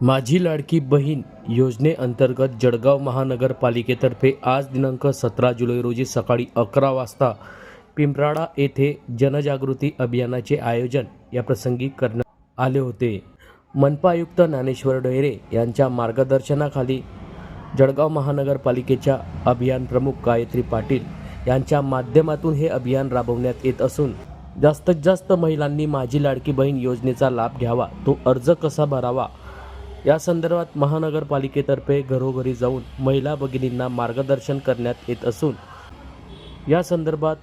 माझी लाडकी बहीण योजनेअंतर्गत जळगाव महानगरपालिकेतर्फे आज दिनांक सतरा जुलै रोजी सकाळी अकरा वाजता पिंपराडा येथे जनजागृती अभियानाचे आयोजन या प्रसंगी करण्यात आले होते. मनपा आयुक्त ज्ञानेश्वर डोयरे यांच्या मार्गदर्शनाखाली जळगाव महानगरपालिकेच्या अभियान प्रमुख गायत्री पाटील यांच्या माध्यमातून हे अभियान राबवण्यात येत असून जास्तीत जास्त महिलांनी माझी लाडकी बहीण योजनेचा लाभ घ्यावा तो अर्ज कसा भरावा या संदर्भात महानगरपालिकेतर्फे घरोघरी जाऊन महिला भगिनींना मार्गदर्शन करण्यात येत असून या संदर्भात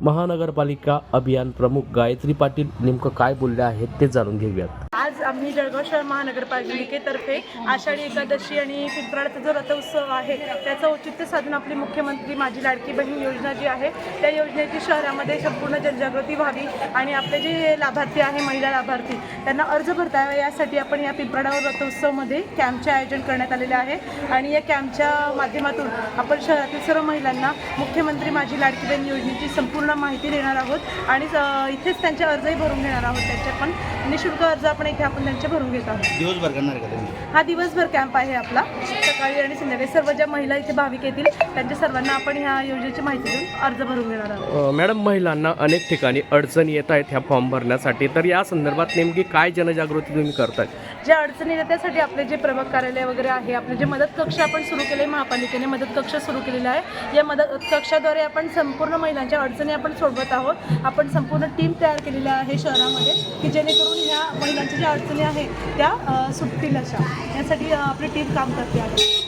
महानगरपालिका अभियान प्रमुख गायत्री पाटील नेमकं काय बोलले आहेत ते जाणून घेऊयात. आम्ही जळगाव शहर महानगरपालिकेतर्फे आषाढी एकादशी आणि पिंपराळाचा जो रथोत्सव आहे त्याचं औचित्य साधून आपली मुख्यमंत्री माझी लाडकी बहीण योजना जी आहे त्या योजनेची शहरामध्ये संपूर्ण जनजागृती व्हावी आणि आपले जे लाभार्थी आहे महिला लाभार्थी त्यांना अर्ज भरता यावा. यासाठी आपण या पिंपराडावर रथोत्सवमध्ये कॅम्पचे आयोजन करण्यात आलेले आहे. आणि या कॅम्पच्या माध्यमातून आपण शहरातील सर्व महिलांना मुख्यमंत्री माझी लाडकी बहीण योजनेची संपूर्ण माहिती देणार आहोत. आणि इथेच त्यांचे अर्जही भरून घेणार आहोत. त्यांचे पण निशुल्क अर्ज आपण इथे आपण त्यांचे भरून घेत आहोत. दिवसभर करणार का तुम्ही? हा दिवसभर कॅम्प आहे आपला. सकाळी आणि संध्याकाळी सर्व ज्या महिला इथे भाविक येतील त्यांच्या सर्वांना आपण ह्या योजनेची माहिती देऊन अर्ज भरून घेणार आहोत. अ, मॅडम महिलांना अनेक ठिकाणी अडचणी येत आहेत ह्या फॉर्म भरण्यासाठी. तर या संदर्भात नेमकी काय जनजागृती तुम्ही करताय? ज्या अडचणी येतात त्यासाठी आपले जे प्रभाग कार्यालय वगैरे आहे आपले जे मदत कक्ष आपण सुरू केले महापालिकेने मदत कक्ष सुरू केलेला आहे. या मदत कक्षाद्वारे आपण संपूर्ण महिलांच्या अडचणी आपण सोडवत आहोत. आपण संपूर्ण टीम तयार केलेली आहे शहरामध्ये की जेणेकरून ह्या महिलांच्या ज्या अडचणी आहेत त्या सुटतील अशा. यासाठी आपली टीम काम करते आहे.